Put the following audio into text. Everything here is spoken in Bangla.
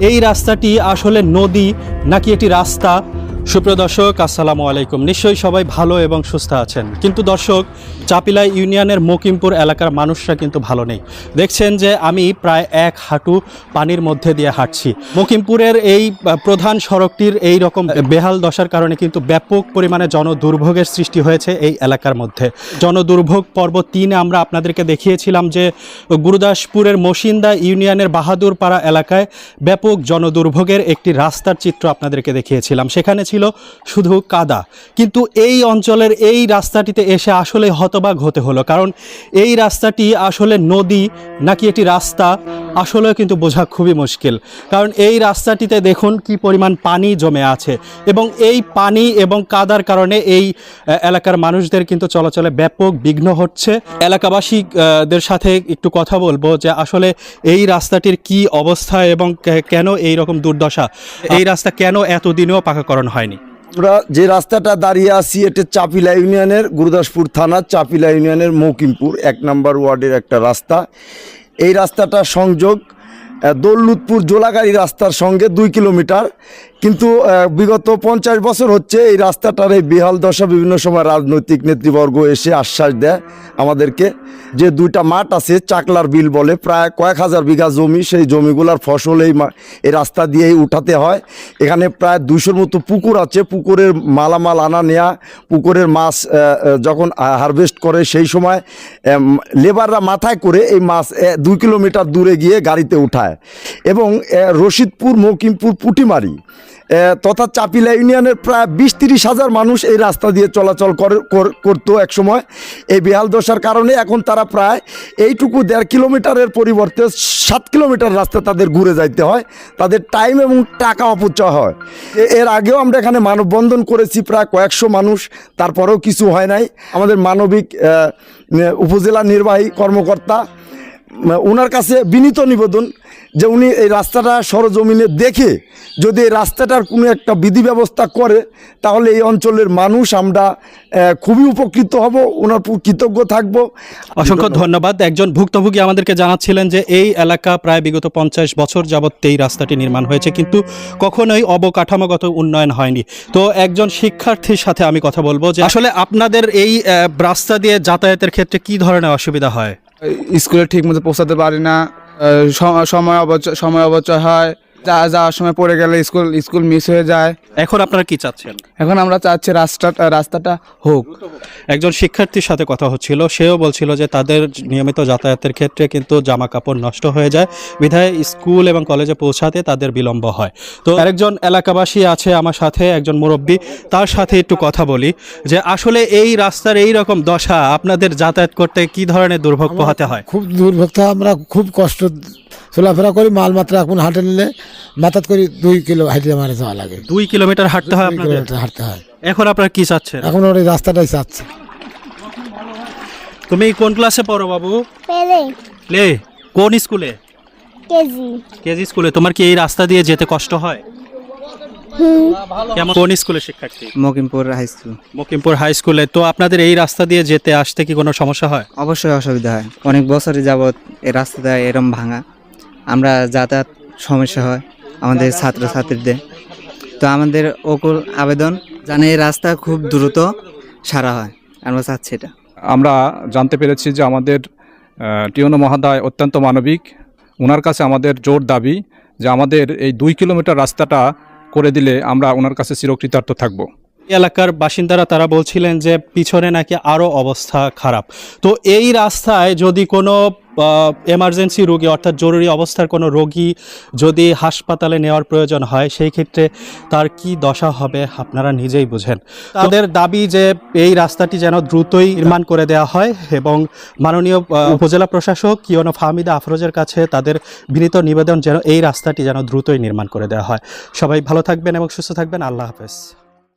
এই রাস্তাটি আসলে নদী নাকি একটি রাস্তা? সুপ্রিয় দর্শক, আসসালামু আলাইকুম। নিশ্চয়ই সবাই ভালো এবং সুস্থ আছেন। কিন্তু দর্শক চাপিলা ইউনিয়নের মকিমপুর এলাকার মানুষরা কিন্তু ভালো নেই। দেখছেন যে আমি প্রায় এক হাঁটু পানির মধ্যে দিয়ে হাঁটছি। মকিমপুরের এই প্রধান সড়কটির এই রকম বেহাল দশার কারণে কিন্তু ব্যাপক পরিমাণে জনদুর্ভোগের সৃষ্টি হয়েছে এই এলাকার মধ্যে। জনদুর্ভোগ পর্ব তিনে আমরা আপনাদেরকে দেখিয়েছিলাম যে গুরুদাসপুরের মসিন্দা ইউনিয়নের বাহাদুরপাড়া এলাকায় ব্যাপক জনদুর্ভোগের একটি রাস্তার চিত্র আপনাদেরকে দেখিয়েছিলাম। সেখানে ছিল শুধু কাদা। কিন্তু এই অঞ্চলের এই রাস্তাটিতে এসে আসলে হতবাক হতে হলো, কারণ এই রাস্তাটি আসলে নদী নাকি একটি রাস্তা আসলে কিন্তু বোঝা খুবই মুশকিল। কারণ এই রাস্তাটিতে দেখুন কি পরিমাণ পানি জমে আছে এবং এই পানি এবং কাদার কারণে এই এলাকার মানুষদের কিন্তু চলাচলে ব্যাপক বিঘ্ন হচ্ছে। এলাকাবাসীদের সাথে একটু কথা বলব যে আসলে এই রাস্তাটির কি অবস্থা এবং কেন এই রকম দুর্দশা? এই রাস্তা কেন এতদিনেও পাকাকরণ হয়নি? আমরা যে রাস্তাটা দাঁড়িয়ে আছি, এটা চাপিলা ইউনিয়নের, গুরুদাসপুর থানা চাপিলা ইউনিয়নের মৌকিমপুর, এক নম্বর ওয়ার্ডের একটা রাস্তা। এই রাস্তাটা সংযোগ দৌলুদপুর জোলাগাড়ি রাস্তার সঙ্গে দুই কিলোমিটার। কিন্তু বিগত পঞ্চাশ বছর হচ্ছে এই রাস্তাটার এই বেহাল দশা বিভিন্ন সময় রাজনৈতিক নেতৃবর্গ এসে আশ্বাস দেয় আমাদেরকে যে দুইটা মাঠ আছে, চাকলার বিল বলে, প্রায় কয়েক হাজার বিঘা জমি, সেই জমিগুলার ফসল এই এই রাস্তা দিয়েই উঠাতে হয়। এখানে প্রায় দুশোর মতো পুকুর আছে, পুকুরের মালামাল আনা নেয়া, পুকুরের মাছ যখন হারভেস্ট করে সেই সময় লেবাররা মাথায় করে এই মাছ দুই কিলোমিটার দূরে গিয়ে গাড়িতে উঠায়। এবং রশিদপুর, মৌকিমপুর, পুটিমারি তথা চাপিলা ইউনিয়নের প্রায় বিশ তিরিশ হাজার মানুষ এই রাস্তা দিয়ে চলাচল করে- কর- করতো এক সময় এই বেহাল দশার কারণে এখন তারা প্রায় এইটুকু দেড় কিলোমিটারের পরিবর্তে সাত কিলোমিটার রাস্তা তাদের ঘুরে যাইতে হয়। তাদের টাইম এবং টাকা অপচয় হয়। এর আগেও আমরা এখানে মানববন্ধন করেছি প্রায় কয়েকশো মানুষ, তারপরেও কিছু হয় নাই। আমাদের মানবিক উপজেলা নির্বাহী কর্মকর্তা ওনার কাছে বিনীত নিবেদন যে উনি এই রাস্তাটা সরজমিনে দেখে যদি এই রাস্তাটার কোনো একটা বিধি ব্যবস্থা করে তাহলে এই অঞ্চলের মানুষ আমরা খুবই উপকৃত হব ওনার কৃতজ্ঞ থাকব। অসংখ্য ধন্যবাদ। একজন ভুক্তভোগী আমাদেরকে জানাচ্ছিলেন যে এই এলাকা প্রায় বিগত পঞ্চাশ বছর যাবৎ এই রাস্তাটি নির্মাণ হয়েছে কিন্তু কখনোই অবকাঠামোগত উন্নয়ন হয়নি। তো একজন শিক্ষার্থীর সাথে আমি কথা বলব যে আসলে আপনাদের এই রাস্তা দিয়ে যাতায়াতের ক্ষেত্রে কি ধরনের অসুবিধা হয়? স্কুলে ঠিক মতো পৌঁছাতে পারি না সময় অবচয় সময় অবচয় হয়। যাওয়ার সময় পড়ে গেলে স্কুল স্কুল মিস হয়ে যায়। এখন আপনারা কি চাচ্ছেন? এখন আমরা চাচ্ছি রাস্তাটা রাস্তাটা হোক। একজন শিক্ষার্থীর সাথে কথা হচ্ছিল সেও বলছিল যে তাদের নিয়মিত যাতায়াতের ক্ষেত্রে কিন্তু জামা কাপড় নষ্ট হয়ে যায়। বিধায় স্কুল এবং কলেজে পৌঁছাতে তাদের বিলম্ব হয়। তো আরেকজন এলাকাবাসী আছে আমার সাথে একজন মুরব্বী তার সাথে একটু কথা বলি যে আসলে এই রাস্তার এই রকম দশা আপনাদের যাতায়াত করতে কি ধরনের দুর্ভোগ পোহাতে হয়? খুব দুর্ভোগ আমরা খুব কষ্ট চলাফেরা করি মাল মাত্রা এখন হাঁটে নিলে মাথাত করি দুই কিলো হাঁটে মারে যাওয়া লাগে। দুই কিলোমিটার হাঁটতে হয় কিলোমিটার হাঁটতে হয়। এখন আপনার কি চাচ্ছেন? এখন ওই রাস্তাটাই চাচ্ছে। তুমি কোন ক্লাসে পড়ো বাবু? পেলে প্লে কোন স্কুলে? কেজি। কেজি স্কুলে। তোমার কি এই রাস্তা দিয়ে যেতে কষ্ট হয়? কেমন? কোন স্কুলে শিক্ষার্থী? Makimpur high school. Makimpur high স্কুলে। তো আপনাদের এই রাস্তা দিয়ে যেতে আসতে কি কোনো সমস্যা হয়? অবশ্যই অসুবিধা হয়। অনেক বছরে যাবৎ এই রাস্তাটা এরম ভাঙা। আমরা যাতায়াত সমস্যা হয় আমাদের ছাত্রছাত্রীদের। তো আমাদের অকুল আবেদন জানে এই রাস্তা খুব দ্রুত সারা হয়। আমরা চাচ্ছি এটা। আমরা জানতে পেরেছি যে আমাদের টিওনো মহাদয় অত্যন্ত মানবিক। ওনার কাছে আমাদের জোর দাবি যে আমাদের এই দুই কিলোমিটার রাস্তাটা করে দিলে আমরা ওনার কাছে চিরকৃতার্থ থাকব। এই এলাকার বাসিন্দারা তারা বলছিলেন যে পিছনে নাকি আরও অবস্থা খারাপ। তো এই রাস্তায় যদি কোনো এমার্জেন্সি রোগী অর্থাৎ জরুরি অবস্থার কোনো রোগী যদি হাসপাতালে নেওয়ার প্রয়োজন হয়, সেই ক্ষেত্রে তার কি দশা হবে আপনারা নিজেই বুঝেন। তাদের দাবি যে এই রাস্তাটি যেন দ্রুতই নির্মাণ করে দেওয়া হয় এবং মাননীয় উপজেলা প্রশাসক কিয়নো ফাহমিদা আফরোজের কাছে তাদের বিনীত নিবেদন যেন এই রাস্তাটি যেন দ্রুতই নির্মাণ করে দেওয়া হয়। সবাই ভালো থাকবেন এবং সুস্থ থাকবেন। আল্লাহ হাফেজ।